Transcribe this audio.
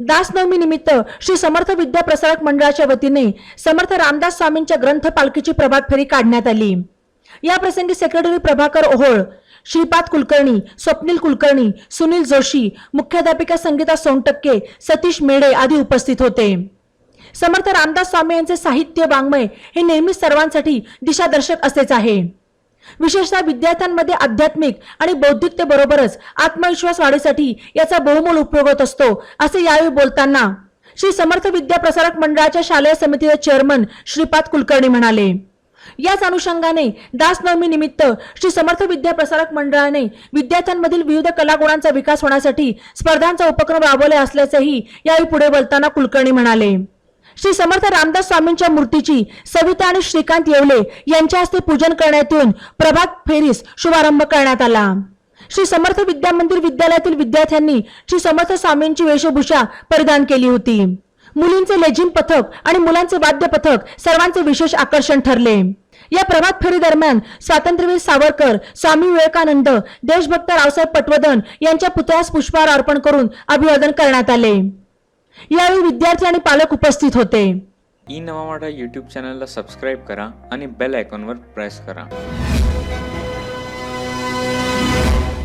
दासनवमी निमित्त श्री समर्थ विद्या प्रसारक मंडळाच्या वतीने समर्थ रामदास स्वामींच्या ग्रंथ पालखीची प्रभात फेरी काढण्यात आली. या प्रसंगी सेक्रेटरी प्रभाकर ओहोळ श्रीपाद कुलकर्णी स्वप्नील कुलकर्णी सुनील जोशी मुख्याध्यापिका संगीता सोनटक्के सतीश मेढे आदी उपस्थित होते. समर्थ रामदास स्वामी यांचे साहित्य वाङ्मय हे नेहमीच सर्वांसाठी दिशादर्शक असेच आहे. विशेषतः विद्यार्थ्यांमध्ये आध्यात्मिक आणि बौद्धिकतेबरोबरच आत्मविश्वास वाढीसाठी याचा बहुमोल उपयोग होत असतो असे यावेळी बोलताना श्री समर्थ विद्या प्रसारक मंडळाच्या शालेय समितीचे चेअरमन श्रीपाद कुलकर्णी म्हणाले. याच अनुषंगाने दासनवमी निमित्त श्री समर्थ विद्या प्रसारक मंडळाने विद्यार्थ्यांमधील विविध कलागुणांचा विकास होण्यासाठी स्पर्धांचा उपक्रम राबवले असल्याचेही यावेळी पुढे बोलताना कुलकर्णी म्हणाले. श्री समर्थ रामदास स्वामींच्या मूर्तीची सविता आणि श्रीकांत येवले यांच्या हस्ते पूजन करण्यात येऊन प्रभात फेरीस शुभारंभ करण्यात आला. श्री समर्थ विद्या मंदिर विद्यालयातील विद्यार्थ्यांनी श्री समर्थ स्वामींची वेशभूषा परिधान केली होती. मुलींचे लेझिम पथक आणि मुलांचे वाद्य पथक सर्वांचे विशेष आकर्षण ठरले. या प्रभात फेरी दरम्यान स्वातंत्र्यवीर सावरकर स्वामी विवेकानंद देशभक्त रावसाहेब पटवर्धन यांच्या पुतळ्यास पुष्पहार अर्पण करून अभिवादन करण्यात आले. यावेळी विद्यार्थी आणि पालक उपस्थित होते. ई नवा मराठा यूट्यूब चॅनलला सबस्क्राईब करा आणि बेल आयकॉनवर प्रेस करा.